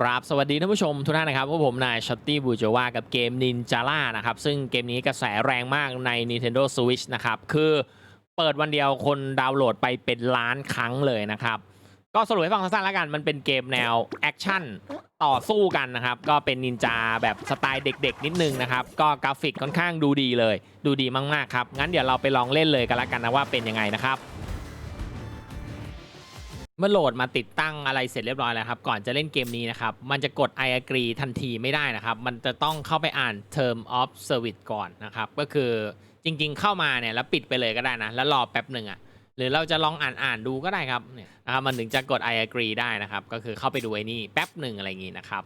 ครับสวัสดีท่านผู้ชมทุกท่านนะครับพวกผมนายช็อตตี้บูจวากับเกม Ninjala นะครับ ซึ่งเกมนี้กระแสแรงมากใน Nintendo Switch นะครับ คือเปิดวันเดียวคนดาวน์โหลดไปเป็นล้านครั้งเลยนะครับ ก็สรุปให้ฟังสั้นๆแล้วกันมันเป็นเกมแนวแอคชั่นต่อสู้กันนะครับ ก็เป็นนินจาแบบสไตล์เด็กๆ นิดนึงนะครับ ก็กราฟิกค่อนข้างดูดีเลย ดูดีมากๆครับงั้นเดี๋ยวเราไปลองเล่นเลยกันละกันนะว่าเป็นยังไงนะครับ เมื่อโหลดมาติดตั้งอะไรเสร็จเรียบร้อยแล้วครับ ก่อนจะเล่นเกมนี้นะครับ มันจะกด I agree ทันทีไม่ได้นะครับ มันจะต้องเข้าไปอ่าน term of service ก่อนนะครับ ก็คือจริงๆ เข้ามาเนี่ยแล้วปิดไปเลยก็ได้นะ แล้วรอแป๊บหนึ่งอะ่ะ หรือเราจะลองอ่านอ่านดูก็ได้ครับเนี่ยนะครับมันถึงจะกด I agree ได้นะครับ ก็คือเข้าไปดูไอ้นี่แป๊บหนึ่งอะไรอย่างงี้นะครับ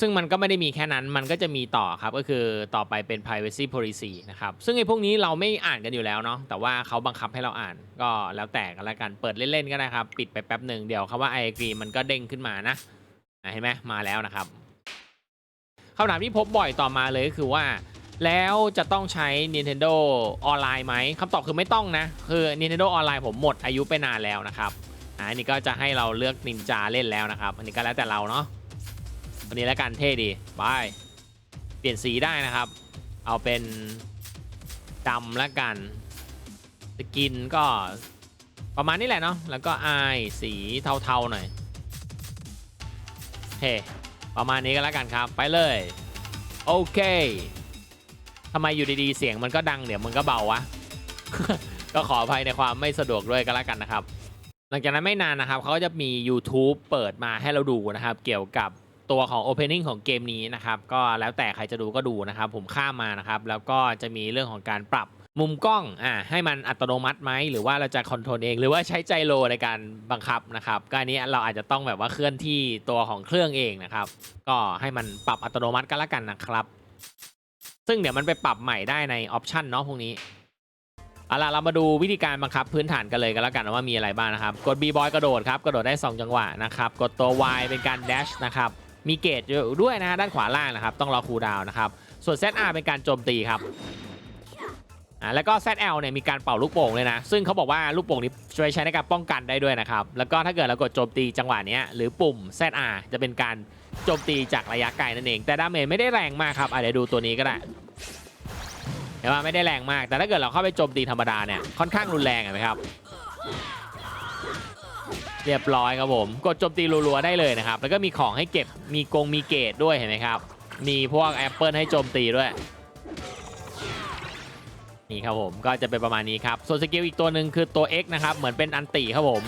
ซึ่งมันก็ไม่ได้มีแค่นั้น มันก็จะมีต่อครับ ก็คือต่อไปเป็น privacy policy นะครับ ซึ่งไอ้พวกนี้เราไม่อ่านกันอยู่แล้วเนาะ แต่ว่าเขาบังคับให้เราอ่าน ก็แล้วแต่กันละกัน เปิดเล่นๆก็ได้ครับ ปิดไปแป๊บหนึ่งเดี๋ยวคำว่า I agree มันก็เด้งขึ้นมานะอะเห็นไหมมาแล้วนะครับคำถามที่พบบ่อยต่อมาเลยก็คือว่า แล้วจะต้องใช้ Nintendo ออนไลน์ไหมคำตอบคือไม่ต้องนะ คือ Nintendo ออนไลน์ผมหมดอายุไปนานแล้วนะครับ อันนี้ก็จะให้เราเลือกนินจาเล่นแล้วนะครับ อันนี้ก็แล้วแต่เราเนาะ วันนี้แล้วกันเท่ดีบายเปลี่ยนสีได้นะครับ เอาเป็นดำแล้วกันสกินก็ประมาณนี้แหละเนาะแล้วก็อายสีเทาๆหน่อยเฮ้ประมาณนี้ก็แล้วกันครับ ไปเลยโอเคทำไมอยู่ดีๆเสียงมันก็ดังเดี๋ยวมันก็เบาวะก็ขออภัยในความไม่สะดวกด้วยก็แล้วกันนะครับ หลังจากนั้นไม่นานนะครับเขาก็จะมี YouTube เปิดมาให้เราดูนะครับ เกี่ยวกับ ตัวของ Opening ของเกมนี้นะครับ ก็แล้วแต่ใครจะดูก็ดูนะครับ ผมข้ามมานะครับ แล้วก็จะมีเรื่องของการปรับมุมกล้องอ่าให้มันอัตโนมัติไหมหรือว่าเราจะคอนโทรลเอง หรือว่าใช้ใจโลในการบังคับนะครับก็อันนี้เราอาจจะต้องแบบว่าเคลื่อนที่ตัวของเครื่องเองนะครับ ก็ให้มันปรับอัตโนมัติก็แล้วกันนะครับ ซึ่งเดี๋ยวมันไปปรับใหม่ได้ในออปชันเนาะพวกนี้เอาล่ะเรามาดูวิธีการบังคับพื้นฐานกันเลยกันแล้วกันว่ามีอะไรบ้างนะครับ กด B boy กระโดดครับกระโดดได้ 2 จังหวะนะครับ กดตัว Y เป็นการ dash นะครับ มีเกจอยู่ด้วยนะฮะด้านขวาล่างนะครับ ต้องรอคูลดาวนะครับ ส่วน ZR เป็นการโจมตีครับอ่าแล้วก็ ZL เนี่ยมีการเป่าลูกโป่งเลยนะ ซึ่งเขาบอกว่าลูกโป่งนี้ช่วยใช้ในการป้องกันได้ด้วยนะครับ แล้วก็ถ้าเกิดเรากดโจมตีจังหวะเนี้ยหรือปุ่ม ZR จะเป็นการโจมตีจากระยะไกลนั่นเอง แต่ดาเมจไม่ได้แรงมากครับอะเดี๋ยวดูตัวนี้ก็ได้เห็นว่าไม่ได้แรงมาก แต่ถ้าเกิดเราเข้าไปโจมตีธรรมดาเนี่ยค่อนข้างรุนแรงเห็นไหมครับ เรียบร้อยครับผม กดโจมตีรัวๆได้เลยนะครับ แล้วก็มีของให้เก็บมีกงมีเกตด้วยเห็นไหมครับ มีพวกแอปเปิลให้โจมตีด้วย นี่ครับผมก็จะเป็นประมาณนี้ครับส่วนสกิลอีกตัวหนึ่งคือตัว X นะครับ เหมือนเป็นอันติครับผม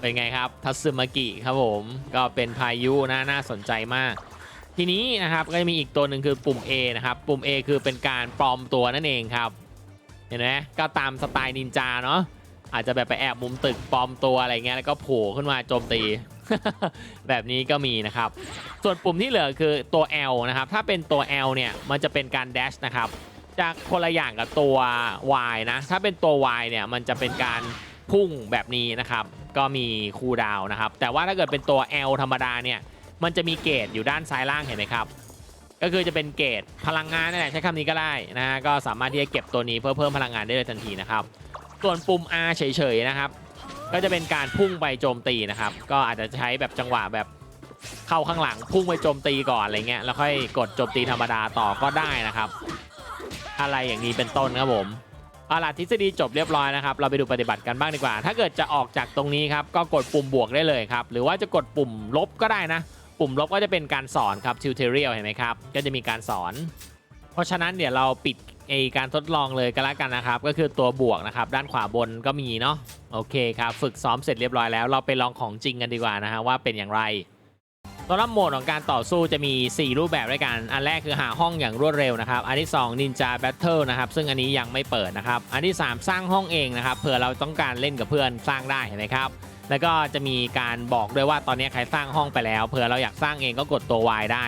เป็นไงครับ ทัสึมากิครับผม ก็เป็นพายุนะน่าสนใจมากทีนี้นะครับก็จะมีอีกตัวหนึ่งคือปุ่ม A นะครับ ปุ่ม A คือเป็นการปลอมตัวนั่นเองครับ เห็นไหมก็ตามสไตล์นินจาเนาะ อาจจะแบบไปแอบมุมตึกปลอมตัวอะไรเงี้ยแล้วก็โผล่ขึ้นมาโจมตี แบบนี้ก็มีนะครับ ส่วนปุ่มที่เหลือคือตัว L นะครับ ถ้าเป็นตัว L เนี่ยมันจะเป็นการ dash นะครับจะคนละอย่างกับตัว Y นะ ถ้าเป็นตัว Y เนี่ยมันจะเป็นการพุ่งแบบนี้นะครับ ก็มีคูลดาวน์นะครับ แต่ว่าถ้าเกิดเป็นตัว L ธรรมดาเนี่ย มันจะมีเกจอยู่ด้านซ้ายล่างเห็นไหมครับ ก็คือจะเป็นเกจพลังงานนั่นแหละใช้คำนี้ก็ได้นะฮะก็สามารถที่จะเก็บตัวนี้เพื่อเพิ่มพลังงานได้เลยทันทีนะครับ ส่วนปุ่ม R เฉยๆนะครับ ก็จะเป็นการพุ่งไปโจมตีนะครับ ก็อาจจะใช้แบบจังหวะแบบเข้าข้างหลังพุ่งไปโจมตีก่อนอะไรเงี้ยแล้วค่อยกดโจมตีธรรมดาต่อก็ได้นะครับ อะไรอย่างนี้เป็นต้นครับผมเอาล่ะทฤษฎีจบเรียบร้อยนะครับ เราไปดูปฏิบัติกันบ้างดีกว่า ถ้าเกิดจะออกจากตรงนี้ครับก็กดปุ่มบวกได้เลยครับ หรือว่าจะกดปุ่มลบก็ได้นะ ปุ่มลบก็จะเป็นการสอนครับทิวเทเรียลเห็นไหมครับ ก็จะมีการสอน เพราะฉะนั้นเดี๋ยวเราปิด ไอการทดลองเลยก็แล้วกันนะครับ ก็คือตัวบวกนะครับ ด้านขวาบนก็มีเนาะโอเคครับ ฝึกซ้อมเสร็จเรียบร้อยแล้ว เราไปลองของจริงกันดีกว่านะฮะว่าเป็นอย่างไรสำหรับโหมดของการต่อสู้จะมี 4 รูปแบบด้วยกัน อันแรกคือหาห้องอย่างรวดเร็วนะครับ อันที่ 2 Ninja Battle นะครับ ซึ่งอันนี้ยังไม่เปิดนะครับ อันที่ 3 สร้างห้องเองนะครับ เผื่อเราต้องการเล่นกับเพื่อนสร้างได้เห็นไหมครับ แล้วก็จะมีการบอกด้วยว่าตอนนี้ใครสร้างห้องไปแล้ว เผื่อเราอยากสร้างเองก็กดตัว Y ได้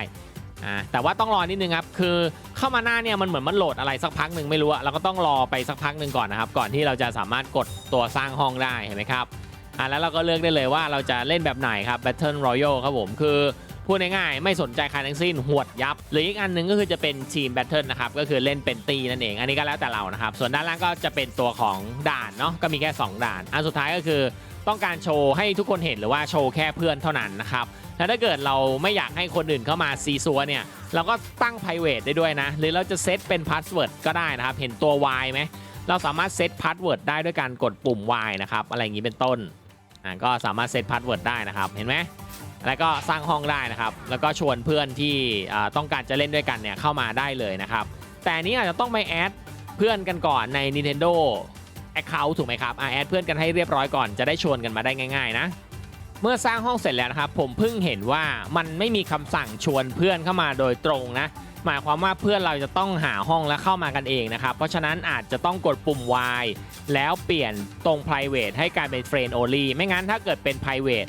อ่าแต่ว่าต้องรอนิดนึงครับคือเข้ามาหน้าเนี่ยมันเหมือนมันโหลดอะไรสักพักหนึ่งไม่รู้อะเราก็ต้องรอไปสักพักหนึ่งก่อนนะครับก่อนที่เราจะสามารถกดตัวสร้างห้องได้เห็นไหมครับอ่าแล้วเราก็เลือกได้เลยว่าเราจะเล่นแบบไหนครับ Battle Royale ครับผมคือพูดง่ายๆไม่สนใจใครทั้งสิ้นหวดยับ หรืออีกอันหนึงก็คือจะเป็นทีมแบทเทิลนะครับก็คือเล่นเป็นตีนั่นเอง อันนี้ก็แล้วแต่เรานะครับส่วนด้านล่างก็จะเป็นตัวของด่านเนาะก็มีแค่ 2 ด่าน อันสุดท้ายก็คือ ต้องการโชว์ให้ทุกคนเห็นหรือว่าโชว์แค่เพื่อนเท่านั้นนะครับแล้วถ้าเกิดเราไม่อยากให้คนอื่นเข้ามาซีซัวเนี่ยเราก็ตั้ง private ได้ด้วยนะ หรือเราจะเซตเป็น password ก็ได้นะครับ เห็นตัว Y ไหมเราสามารถเซต password ได้ด้วยการกดปุ่ม Y นะครับอะไรอย่างนี้เป็นต้นอ่าก็สามารถเซต password ได้นะครับเห็นไหมแล้วก็สร้างห้องได้นะครับ แล้วก็ชวนเพื่อนที่ต้องการจะเล่นด้วยกันเนี่ยเข้ามาได้เลยนะครับ แต่นนี้อาจจะต้องไปแอดเพื่อนกันก่อนใน Nintendo Account ถูกไหมครับอ่าแอดเพื่อนกันให้เรียบร้อยก่อนจะได้ชวนกันมาได้ง่าย ๆ นะ เมื่อสร้างห้องเสร็จแล้วนะครับ ผมเพิ่งเห็นว่ามันไม่มีคำสั่งชวนเพื่อนเข้ามาโดยตรงนะ หมายความว่าเพื่อนเราจะต้องหาห้องแล้วเข้ามากันเองนะครับ เพราะฉะนั้นอาจจะต้องกดปุ่ม Y แล้วเปลี่ยนตรง private ให้กลายเป็น friend only ไม่งั้นถ้าเกิดเป็น private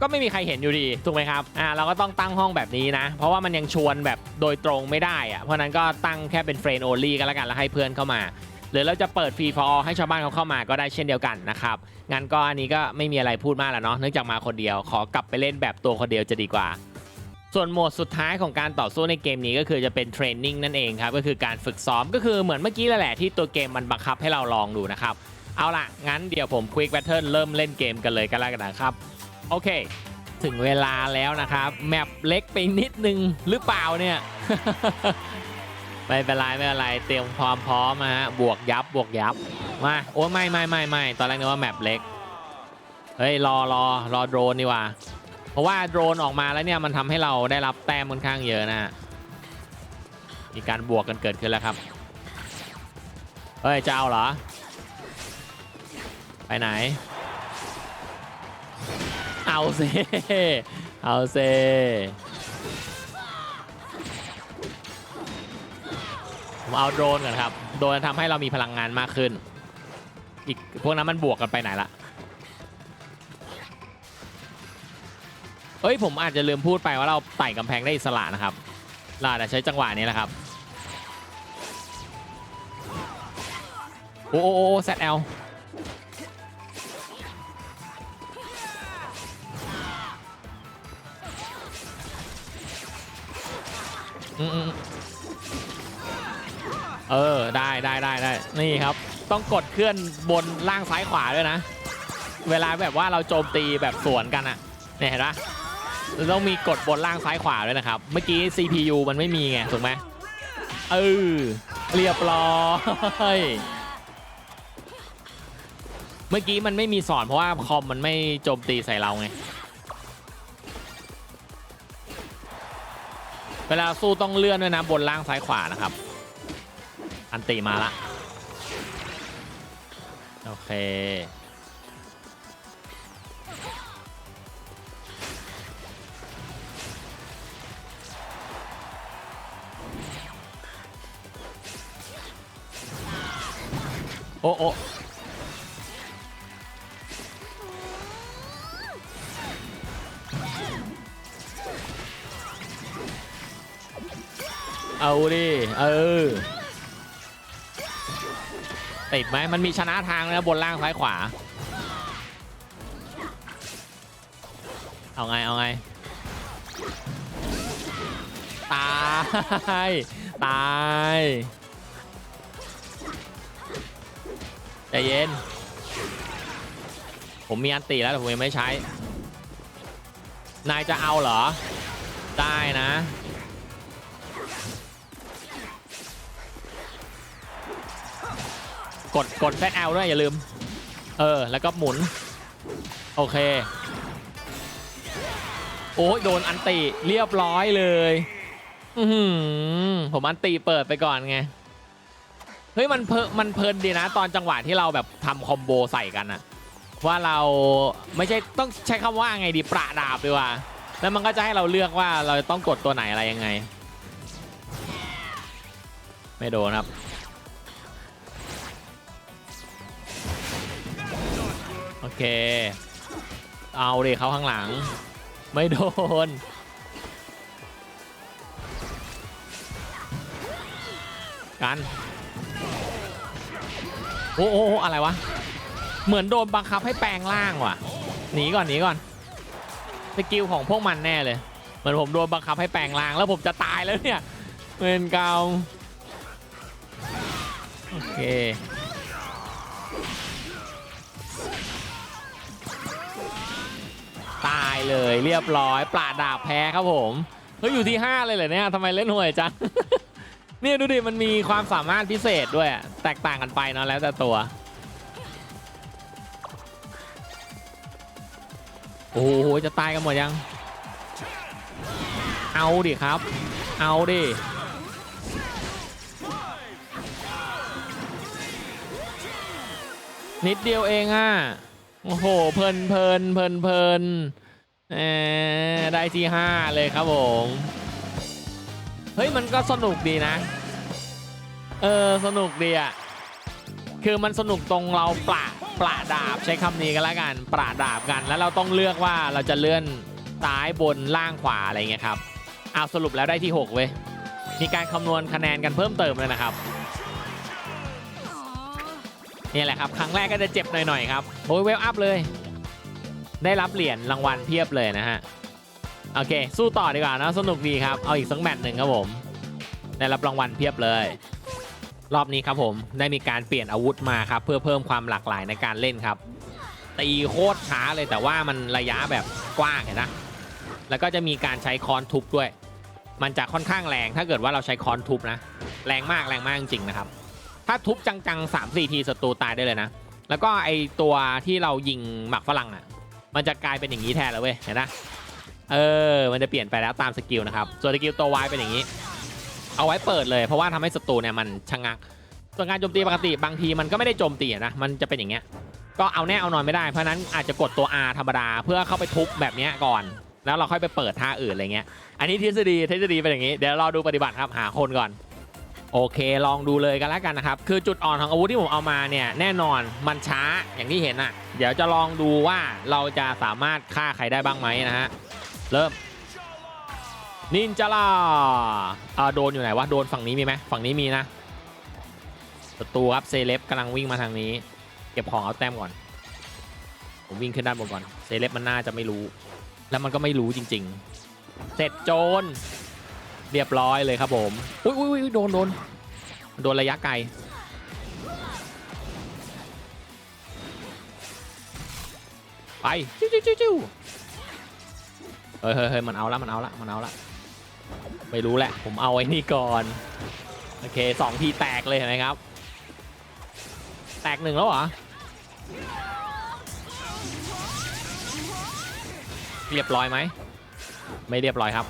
ก็ไม่มีใครเห็นอยู่ดี ถูกไหมครับ อ่า เราก็ต้องตั้งห้องแบบนี้นะ เพราะว่ามันยังชวนแบบโดยตรงไม่ได้อะเพราะนั้นก็ตั้งแค่เป็น friend only กันแล้วกัน แล้วให้เพื่อนเข้ามา หรือเราจะเปิด free for all ให้ชาวบ้านเขาเข้ามาก็ได้เช่นเดียวกันนะครับงั้นก็อันนี้ก็ไม่มีอะไรพูดมากแล้วเนาะเนื่องจากมาคนเดียวขอกลับไปเล่นแบบตัวคนเดียวจะดีกว่า ส่วนโหมดสุดท้ายของการต่อสู้ในเกมนี้ก็คือจะเป็นเทรนนิ่งนั่นเองครับก็คือการฝึกซ้อมก็คือเหมือนเมื่อกี้แหละที่ตัวเกมมันบังคับให้เราลองดูนะครับเอาล่ะงั้นเดี๋ยวผม Quick Battle เริ่มเล่นเกมกันเลยกันแล้วกันนะครับโอเค ถึงเวลาแล้วนะครับแมปเล็กไปนิดนึงหรือเปล่าเนี่ย ไม่เป็นไรไม่เป็นไรเตรียมความพร้อมนะฮะบวกยับบวกยับมาโอ้ไม่ไม่ไม่ไม่ตอนแรกนึกว่าแมปเล็กเฮ้ยรอรอรอโดรนดีกว่า เพราะว่าโดรนออกมาแล้วเนี่ยมันทำให้เราได้รับแต้มค่อนข้างเยอะนะฮะมีการบวกกันเกิดขึ้นแล้วครับเฮ้ยจะเอาเหรอ ไปไหน เอาเซเอาเซ ผมเอาโดรนก่อนครับ โดรนทำให้เรามีพลังงานมากขึ้น อีกพวกนั้นมันบวกกันไปไหนละเอ้ยผมอาจจะลืมพูดไปว่าเราไต่กำแพงได้อิสระนะครับเราอาจจะใช้จังหวะนี้แหละครับ โอ้โอ้โอ้แซดเอลอืมอืม เออได้ได้ได้ได้นี่ครับ ต้องกดเคลื่อนบนล่างซ้ายขวาด้วยนะ เวลาแบบว่าเราโจมตีแบบสวนกันอะเนี่ยเห็นปะต้องมีกดบนล่างซ้ายขวาด้วยนะครับ เมื่อกี้ CPU มันไม่มีไงถูกไหมเออเรียบร้อยเมื่อกี้มันไม่มีสอนเพราะว่าคอมมันไม่โจมตีใส่เราไง เวลาสู้ต้องเลื่อนด้วยนะบนล่างซ้ายขวานะครับ อันตีมาละ โอเค โอ้โอ้เอาดิ เออ ติดไหมมันมีชนะทางนะบนล่างซ้ายขวา เอาไง เอาไง ตาย ตายใจเย็น ผมมีอันตีแล้วแต่ผมยังไม่ใช้ นายจะเอาเหรอ ได้นะ กดกดแซดเอลด้วยอย่าลืม เออ แล้วก็หมุน โอเค โอ้ยโดนอันติเรียบร้อยเลยอือผมอันติเปิดไปก่อนไง เฮ้ยมันเพลิมันเพลินดีนะ ตอนจังหวะที่เราแบบทำคอมโบใส่กันอะว่าเราไม่ใช่ต้องใช้คำว่าไงดีประดาบดีกว่า แล้วมันก็จะให้เราเลือกว่าเราจะต้องกดตัวไหนอะไรยังไง ไม่โดนครับ โอเค เอาดิเขาข้างหลัง ไม่โดน กัน โอ้โอ้โออะไรวะ เหมือนโดนบังคับให้แปลงร่างว่ะ หนีก่อนหนีก่อน สกิลของพวกมันแน่เลย เหมือนผมโดนบังคับให้แปลงร่างแล้วผมจะตายแล้วเนี่ยเวรกรรมโอเค ตายเลยเรียบร้อยปลาดาบแพ้ครับผมเฮ้ยอยู่ที่ 5 เลยเหรอเนี่ยทำไมเล่นห่วยจัง เนี่ยดูดิมันมีความสามารถพิเศษด้วย แตกต่างกันไปเนาะแล้วแต่ตัว โอ้โหจะตายกันหมดยัง เอาดิครับ เอาดินิดเดียวเองอะ โอ้โห เพลินเพลินเพลินเพลินเออได้ที่ 5 เลยครับผม เฮ้ย มันก็สนุกดีนะ เออ สนุกดีอะคือมันสนุกตรงเราปราปราดาบใช้คำนี้กันแล้วกันปราดาบกัน แล้วเราต้องเลือกว่าเราจะเลื่อนซ้ายบนล่างขวาอะไรเงี้ยครับเอาสรุปแล้วได้ที่ 6 เว้ย มีการคำนวณคะแนนกันเพิ่มเติมเลยนะครับ นี่แหละครับครั้งแรกก็จะเจ็บหน่อยๆครับโอ้ยเวลอัพเลย ได้รับเหรียญรางวัลเพียบเลยนะฮะโอเค สู้ต่อดีกว่านะสนุกดีครับเอาอีกสักแมตช์หนึ่งครับผม ได้รับรางวัลเพียบเลย รอบนี้ครับผมได้มีการเปลี่ยนอาวุธมาครับเพื่อเพิ่มความหลากหลายในการเล่นครับตีโคตรช้าเลยแต่ว่ามันระยะแบบกว้างเห็นนะแล้วก็จะมีการใช้คอนทุบด้วย มันจะค่อนข้างแรงถ้าเกิดว่าเราใช้คอนทุบนะ แรงมากแรงมากจริงๆนะครับ ถ้าทุบจังๆ3 4ทีศัตรูตายได้เลยนะ แล้วก็ไอตัวที่เรายิงหมักฝรั่งอะ มันจะกลายเป็นอย่างนี้แทนแล้วเว้ยเห็นนะเออ มันจะเปลี่ยนไปแล้วตามสกิลนะครับ ส่วนสกิลตัววายเป็นอย่างนี้ เอาไว้เปิดเลย เพราะว่าทำให้ศัตรูเนี่ยมันชะงัก ส่วนการโจมตีปกติบางทีมันก็ไม่ได้โจมตีนะ มันจะเป็นอย่างเงี้ย ก็เอาแน่เอานอนไม่ได้ เพราะฉะนั้นอาจจะกดตัว R ธรรมดาเพื่อเข้าไปทุบแบบเนี้ยก่อน แล้วเราค่อยไปเปิดท่าอื่นอะไรเงี้ย อันนี้ทฤษฎีทฤษฎีเป็นอย่างนี้ เดี๋ยวเราดูปฏิบัติครับ หาคนก่อน โอเคลองดูเลยกันแล้วกันนะครับ คือจุดอ่อนของอาวุธที่ผมเอามาเนี่ยแน่นอนมันช้าอย่างที่เห็นอะ เดี๋ยวจะลองดูว่าเราจะสามารถฆ่าใครได้บ้างไหมนะฮะ เริ่ม นินจาล่าอ่าโดนอยู่ไหนวะ โดนฝั่งนี้มีไหมฝั่งนี้มีนะศัตรูครับเซเลบกำลังวิ่งมาทางนี้ เก็บของเอาแต้มก่อน ผมวิ่งขึ้นด้านบนก่อนเซเลบมันน่าจะไม่รู้ แล้วมันก็ไม่รู้จริง ๆ เสร็จโจร เรียบร้อยเลยครับผมอุ้ยอุ้ยอุ้ยโดนโดนโดนระยะไกลไปจิ้วจิ้วจิ้วเฮ้ยเฮ้ยเฮ้ยมันเอาละมันเอาละมันเอาละไม่รู้แหละผมเอาไอ้นี่ก่อนโอเคสองทีแตกเลยเห็นไหมครับ แตกหนึ่งแล้วเหรอเรียบร้อยไหมไม่เรียบร้อยครับ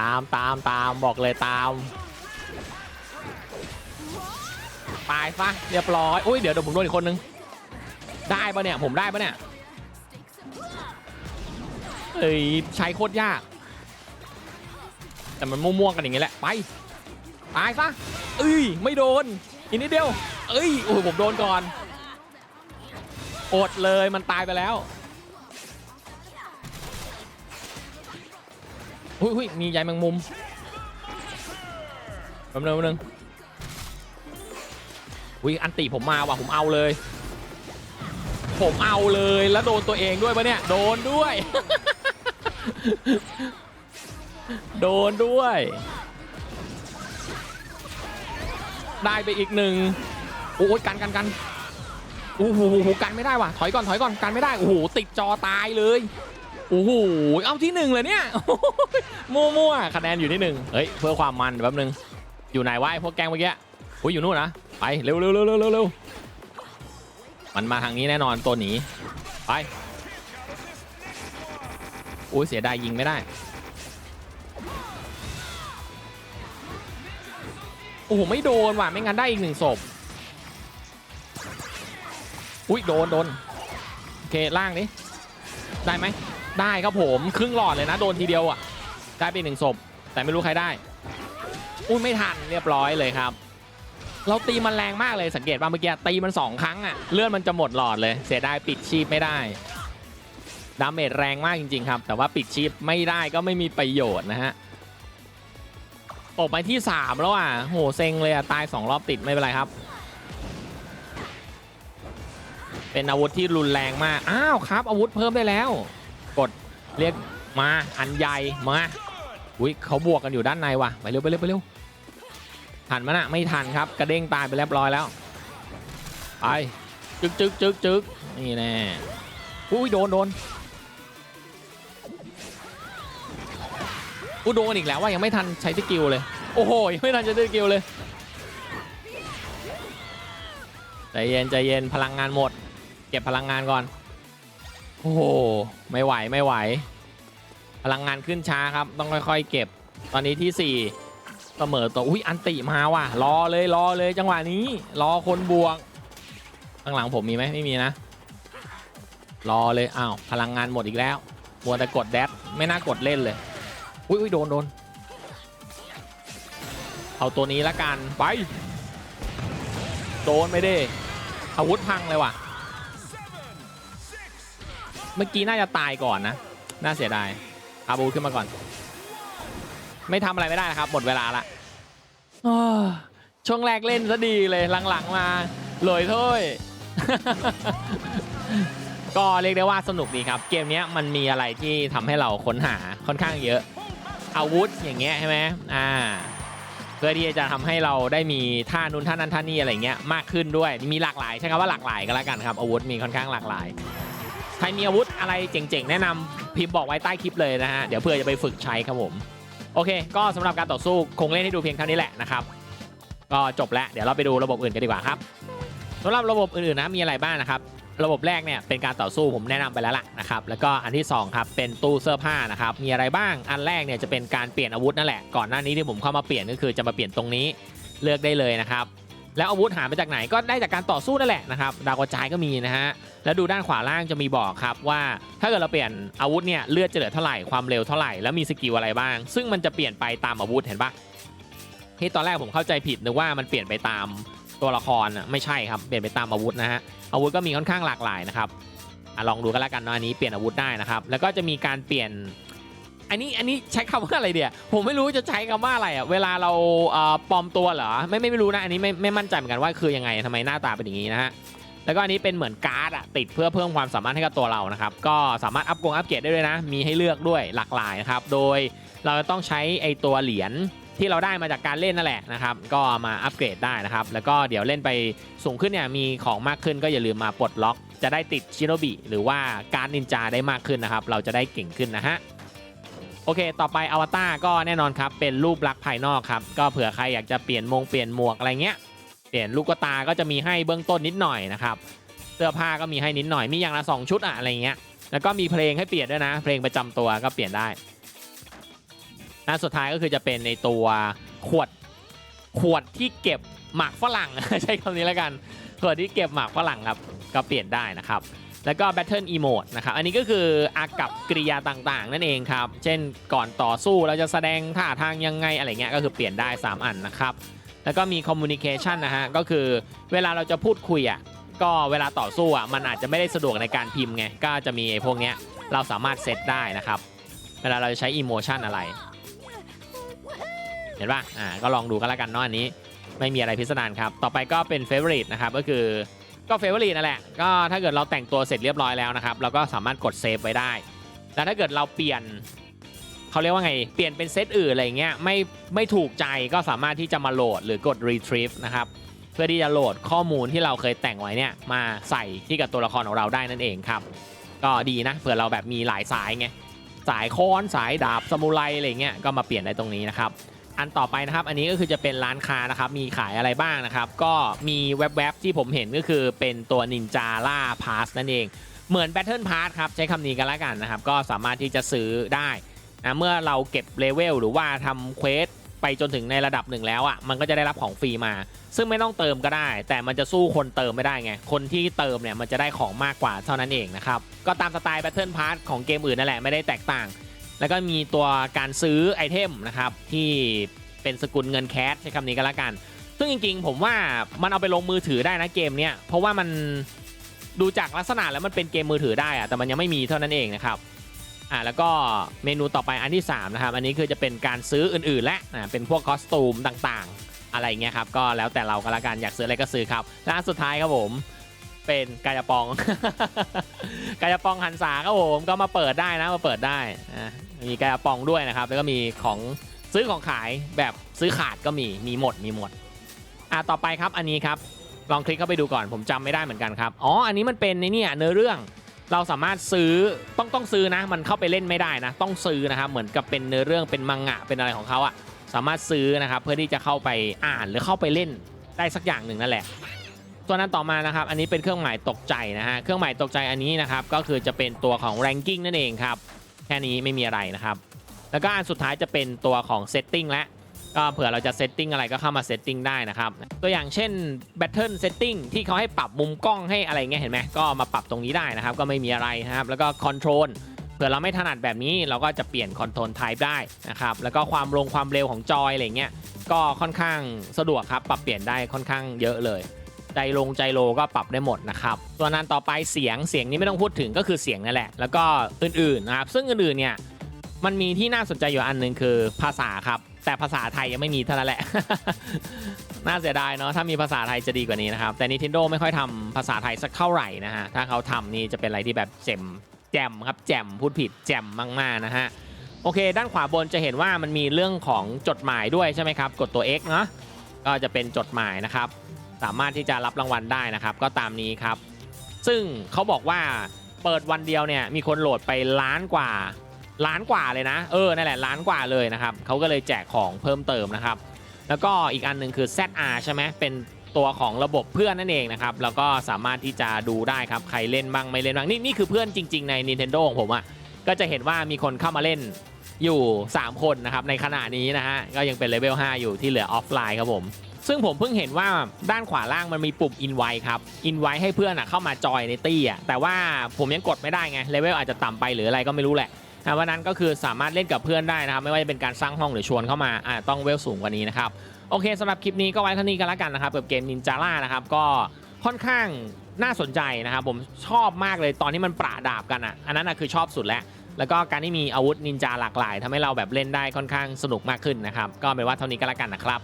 ตามตามตามบอกเลยตามตายซะเรียบร้อยอุ้ยเดี๋ยวเดี๋ยวผมโดนอีกคนนึงได้ปะเนี่ยผมได้ปะเนี่ยเอ้ยใช้โคตรยาก แต่มันม่วงๆกันอย่างงี้แหละไปตายซะเอ้ยไม่โดนอีกนิดเดียวเอ้ยโอ้โหผมโดนก่อนอดเลยมันตายไปแล้ว หุยหุยมีใยแมงมุมแป๊บนึงแป๊บนึงอุ้ยอันติผมมาว่ะผมเอาเลย ผมเอาเลยแล้วโดนตัวเองด้วยปะเนี่ยโดนด้วย โดนด้วย ได้ไปอีกหนึ่งโอ้ยกันกันกันโอ้โหกันไม่ได้ว่ะถอยก่อนถอยก่อนกันไม่ได้โอ้โหติดจอตายเลย โอ้โหเอาที่หนึ่งเลยเนี่ยมั่วมั่วๆคะแนนอยู่ที่หนึ่งเฮ้ยเพื่อความมันแป๊บนึงอยู่ไหนวะไอพวกแกงเมื่อกี้โอ้ยอยู่นู่นนะไปเร็วเร็วเร็วเร็วเร็วเร็วมันมาทางนี้แน่นอนตัวหนีไปโอ้ยเสียดายยิงไม่ได้โอ้โหไม่โดนว่ะไม่งั้นได้อีกหนึ่งศพอุ้ยโดนโดนโอเคล่างนี้ได้ไหม ได้ครับผมครึ่งหลอดเลยนะโดนทีเดียวอะได้ไปหนึ่งศพแต่ไม่รู้ใครได้อุ้ยไม่ทันเรียบร้อยเลยครับ เราตีมันแรงมากเลยสังเกตว่าเมื่อกี้ตีมันสองครั้งอะเลือดมันจะหมดหลอดเลย เสียดายปิดชีพไม่ได้ดาเมจแรงมากจริง ๆ ครับ แต่ว่าปิดชีพไม่ได้ก็ไม่มีประโยชน์นะฮะตกไปที่ 3 แล้วอะโหเซ็งเลยอะตาย 2 รอบติดไม่เป็นไรครับ เป็นอาวุธที่รุนแรงมาก อ้าวครับ อาวุธเพิ่มได้แล้ว กดเรียกมาอันใหญ่มาอุ้ยเขาบวกกันอยู่ด้านในว่ะไปเร็วไปเร็วไปเร็วทันมันะไม่ทันครับกระเด้งตายไปเรียบร้อยแล้วไปจึกจึกจึกจึกนี่แน่อุ้ยโดนโดนอุ้ยโดนอีกแล้วว่ายังไม่ทันใช้สกิลเลยโอ้โหยังไม่ทันใช้สกิลเลยใจเย็นใจเย็นพลังงานหมด เก็บพลังงานก่อน โอ้โห ไม่ไหวไม่ไหว พลังงานขึ้นช้าครับ ต้องค่อยๆ เก็บ ตอนนี้ที่ 4 เสมอตัวอุ้ยอันติมาว่ะ รอเลยรอเลยจังหวะนี้ รอคนบวก ข้างหลังผมมีไหมไม่มีนะ รอเลยอ้าวพลังงานหมดอีกแล้วมัวแต่กดแดดไม่น่ากดเล่นเลย อุ้ยอุ้ยโดนโดนเอาตัวนี้ละกันไป โดนไม่ได้อาวุธพังเลยว่ะ มื่อกี้น่าจะตายก่อนนะ น่าเสียดายอาบูขึ้นมาก่อน ไม่ทำอะไรไม่ได้นะครับ หมดเวลาละช่วงแรกเล่นซะดีเลยหลังๆมาลอยถ้วยก็เรียกได้ว่าสนุกดีครับ เกมนี้มันมีอะไรที่ทำให้เราค้นหาค่อนข้างเยอะอาวุธอย่างเงี้ยใช่ไหมอ่าเพื่อที่จะทำให้เราได้มีท่านู้นท่านั้นท่านี้อะไรเงี้ยมากขึ้นด้วย มีหลากหลายใช่คำว่าหลากหลายก็แล้วกันครับอาวุธมีค่อนข้างหลากหลาย ใครมีอาวุธอะไรเจ๋งๆ แนะนำพิมพ์บอกไว้ใต้คลิปเลยนะฮะ เดี๋ยวเพื่อจะไปฝึกใช้ครับผม โอเค ก็สำหรับการต่อสู้คงเล่นให้ดูเพียงเท่านี้แหละนะครับ ก็จบแล้ว เดี๋ยวเราไปดูระบบอื่นกันดีกว่าครับสำหรับระบบอื่นๆนะมีอะไรบ้างนะครับระบบแรกเนี่ยเป็นการต่อสู้ผมแนะนำไปแล้วล่ะนะครับแล้วก็อันที่สองครับเป็นตู้เสื้อผ้านะครับมีอะไรบ้างอันแรกเนี่ยจะเป็นการเปลี่ยนอาวุธนั่นแหละก่อนหน้านี้ที่ผมเข้ามาเปลี่ยนก็คือจะมาเปลี่ยนตรงนี้เลือกได้เลยนะครับ แล้วอาวุธหามาจากไหนก็ได้จากการต่อสู้นั่นแหละนะครับดาวกระจายก็มีนะฮะแล้วดูด้านขวาล่างจะมีบอกครับว่าถ้าเกิดเราเปลี่ยนอาวุธเนี่ยเลือดจะเหลือเท่าไหร่ความเร็วเท่าไหร่แล้วมีสกิลอะไรบ้าง ซึ่งมันจะเปลี่ยนไปตามอาวุธเห็นปะที่ตอนแรกผมเข้าใจผิดนึกว่ามันเปลี่ยนไปตามตัวละครน่ะไม่ใช่ครับเปลี่ยนไปตามอาวุธนะฮะอาวุธก็มีค่อนข้างหลากหลายนะครับอลองดูกันแล้วกันเนาะอันนี้เปลี่ยนอาวุธได้นะครับแล้วก็จะมีการเปลี่ยน อันนี้อันนี้ใช้คำว่าอะไรเดียผมไม่รู้จะใช้คำว่าอะไรอะเวลาเราปลอมตัวเหรอไม่ไม่ไม่รู้นะอันนี้ไม่ไม่มั่นใจเหมือนกันว่าคือยังไงทำไมหน้าตาเป็นอย่างนี้นะฮะแล้วก็อันนี้เป็นเหมือนการ์ดอะติดเพื่อเพิ่มความสามารถให้กับตัวเรานะครับก็สามารถอัพกงอัพเกรดได้ด้วยนะ มีให้เลือกด้วยหลากหลายนะครับโดยเราจะต้องใช้ไอตัวเหรียญที่เราได้มาจากการเล่นนั่นแหละนะครับก็มาอัปเกรดได้นะครับแล้วก็เดี๋ยวเล่นไปสูงขึ้นเนี่ยมีของมากขึ้นก็อย่าลืมมาปลดล็อก จะได้ติดชิโนบิหรือว่าการนินจาได้มากขึ้นนะครับเราจะได้เก่งขึ้นนะฮะ โอเค ต่อไปอวตารก็แน่นอนครับเป็นรูปลักษณ์ภายนอกครับ ก็เผื่อใครอยากจะเปลี่ยนมงเปลี่ยนหมวกอะไรเงี้ย เปลี่ยนลูกตาก็จะมีให้เบื้องต้นนิดหน่อยนะครับ เสื้อผ้าก็มีให้นิดหน่อย มีอย่างละสองชุดอะอะไรเงี้ย แล้วก็มีเพลงให้เปลี่ยนด้วยนะ เพลงประจำตัวก็เปลี่ยนได้อันสุดท้ายก็คือจะเป็นในตัวขวดขวดที่เก็บหมากฝรั่ง ใช้คำนี้แล้วกันขวดที่เก็บหมากฝรั่งครับ ก็เปลี่ยนได้นะครับ แล้วก็ Battle Emote นะครับ อันนี้ก็คืออากับกริยาต่างๆ นั่นเองครับ เช่นก่อนต่อสู้เราจะแสดงท่าทางยังไงอะไรเงี้ยก็คือเปลี่ยนได้ 3 อันนะครับ แล้วก็มี Communication นะฮะ ก็คือเวลาเราจะพูดคุยอะก็เวลาต่อสู้อะมันอาจจะไม่ได้สะดวกในการพิมพ์ไง ก็จะมีไอ้พวกเนี้ยเราสามารถเซตได้นะครับ เวลาเราจะใช้ Emotion อะไร เห็นป่ะอ่าก็ลองดูกันแล้วกันเนาะอันนี้ ไม่มีอะไรพิสดารครับ ต่อไปก็เป็น Favorite นะครับก็คือ ก็ Favorite นั่นแหละ ก็ถ้าเกิดเราแต่งตัวเสร็จเรียบร้อยแล้วนะครับ เราก็สามารถกดเซฟไว้ได้แต่ถ้าเกิดเราเปลี่ยนเขาเรียกว่าไง เปลี่ยนเป็นเซตอื่นอะไรเงี้ยไม่ไม่ถูกใจก็สามารถที่จะมาโหลดหรือกด retrieve นะครับ เพื่อที่จะโหลดข้อมูลที่เราเคยแต่งไว้เนี่ยมาใส่ที่กับตัวละครของเราได้นั่นเองครับ ก็ดีนะเผื่อเราแบบมีหลายสายไงสายค้อนสายดาบสมุไรอะไรเงี้ยก็มาเปลี่ยนได้ตรงนี้นะครับ อันต่อไปนะครับ อันนี้ก็คือจะเป็นร้านค้านะครับ มีขายอะไรบ้างนะครับ ก็มีแว็บๆที่ผมเห็นก็คือเป็นตัวนินจาล่าพาสนั่นเอง เหมือน Battle Pass ครับใช้คำนี้กันแล้วกันนะครับ ก็สามารถที่จะซื้อได้นะเมื่อเราเก็บเลเวลหรือว่าทำเควสไปจนถึงในระดับหนึ่งแล้วอะมันก็จะได้รับของฟรีมา ซึ่งไม่ต้องเติมก็ได้ แต่มันจะสู้คนเติมไม่ได้ไง คนที่เติมเนี่ยมันจะได้ของมากกว่าเท่านั้นเองนะครับ ก็ตามสไตล์ Battle Pass ของเกมอื่นนั่นแหละไม่ได้แตกต่าง แล้วก็มีตัวการซื้อไอเทมนะครับที่เป็นสกุลเงินแคสใช้คำนี้ก็แล้วกัน ซึ่งจริงๆ ผมว่ามันเอาไปลงมือถือได้นะเกมเนี้ยเพราะว่ามันดูจากลักษณะแล้วมันเป็นเกมมือถือได้อะแต่มันยังไม่มีเท่านั้นเองนะครับอ่าแล้วก็เมนูต่อไปอันที่3นะครับอันนี้คือจะเป็นการซื้ออื่นๆ และอ่าเป็นพวกคอสตูมต่างๆ อะไรเงี้ยครับก็แล้วแต่เราก็แล้วกันอยากซื้ออะไรก็ซื้อครับและสุดท้ายครับผม เป็นกายปอง กายปองหันษาครับผมก็มาเปิดได้นะมาเปิดได้มีกายปองด้วยนะครับ แล้วก็มีของซื้อของขายแบบซื้อขาดก็มีมีหมดมีหมดอะต่อไปครับอันนี้ครับลองคลิกเข้าไปดูก่อนผมจำไม่ได้เหมือนกันครับอ๋ออันนี้มันเป็นในเนี่ยเนื้อเรื่องเราสามารถซื้อต้องต้องซื้อนะ มันเข้าไปเล่นไม่ได้นะ ต้องซื้อนะครับเหมือนกับเป็นเนื้อเรื่องเป็นมังงะเป็นอะไรของเขาอะสามารถซื้อนะครับเพื่อที่จะเข้าไปอ่านหรือเข้าไปเล่นได้สักอย่างหนึ่งนั่นแหละ ตัวนั้นต่อมานะครับ อันนี้เป็นเครื่องหมายตกใจนะฮะ เครื่องหมายตกใจอันนี้นะครับ ก็คือจะเป็นตัวของ ranking นั่นเองครับ แค่นี้ไม่มีอะไรนะครับ แล้วก็อันสุดท้ายจะเป็นตัวของ setting และ ก็เผื่อเราจะเซตติ้งอะไรก็เข้ามาเซตติ้งได้นะครับ ตัวอย่างเช่น Battle Setting ที่เขาให้ปรับมุมกล้องให้อะไรเงี้ยเห็นไหมก็มาปรับตรงนี้ได้นะครับ ก็ไม่มีอะไรนะครับ แล้วก็ Control เผื่อเราไม่ถนัดแบบนี้เราก็จะเปลี่ยน Control Type ได้นะครับ แล้วก็ความลงความเร็วของจอยอะไรเงี้ย ก็ค่อนข้างสะดวกครับ ปรับเปลี่ยนได้ค่อนข้างเยอะเลย ใจลงใจโลก็ปรับได้หมดนะครับตัวนั้นต่อไปเสียงเสียงนี้ไม่ต้องพูดถึงก็คือเสียงนั่นแหละ แล้วก็อื่นๆนะครับซึ่งอื่นๆเนี่ยมันมีที่น่าสนใจอยู่อันหนึ่งคือภาษาครับ แต่ภาษาไทยยังไม่มีเท่านั้นแหละ น่าเสียดายเนาะถ้ามีภาษาไทยจะดีกว่านี้นะครับ แต่ Nintendo ไม่ค่อยทำภาษาไทยสักเท่าไหร่นะฮะ ถ้าเขาทำนี่จะเป็นอะไรที่แบบเจมแจมครับแจมพูดผิดแจมมากๆนะฮะ โอเค ด้านขวาบนจะเห็นว่ามันมีเรื่องของจดหมายด้วยใช่ไหมครับ กดตัว X เนาะก็จะเป็นจดหมายนะครับ สามารถที่จะรับรางวัลได้นะครับ ก็ตามนี้ครับ ซึ่งเขาบอกว่าเปิดวันเดียวเนี่ยมีคนโหลดไปล้านกว่า ล้านกว่าเลยนะ เออนั่นแหละล้านกว่าเลยนะครับเขาก็เลยแจกของเพิ่มเติมนะครับ แล้วก็อีกอันหนึ่งคือ ZR ใช่ไหมเป็นตัวของระบบเพื่อนนั่นเองนะครับ แล้วก็สามารถที่จะดูได้ครับใครเล่นบ้างไม่เล่นบ้างนี่นี่คือเพื่อนจริง ๆใน Nintendo ของผมอะ่ะก็จะเห็นว่ามีคนเข้ามาเล่นอยู่ 3 คนนะครับในขณะนี้นะฮะก็ยังเป็นเลเวล5อยู่ที่เหลือออฟไลน์ครับผม ซึ่งผมเพิ่งเห็นว่าด้านขวาล่างมันมีปุ่ม invite ครับ invite ให้เพื่อนอะเข้ามาจอยในตี้อะแต่ว่าผมยังกดไม่ได้ไงเลเวลอาจจะต่ำไปหรืออะไรก็ไม่รู้แหละวันนั้นก็คือสามารถเล่นกับเพื่อนได้นะครับ ไม่ว่าจะเป็นการสร้างห้องหรือชวนเข้ามาอาต้องเวลสูงกว่านี้นะครับโอเคสำหรับคลิปนี้ก็ไว้เท่านี้กันแล้วกันนะครับกับเกมนินจาร่านะครับก็ค่อนข้างน่าสนใจนะครับผมชอบมากเลยตอนที่มันปราดาบกันอะอันนั้นอะคือชอบสุดแล้วแล้วก็การที่มีอาวุธนินจาหลากหลายทำให้เราแบบเล่นได้ค่อนข้างสนุกมากขึ้นนะครับก็เป็นว่าเท่านี้ก็แล้วกันนะครับ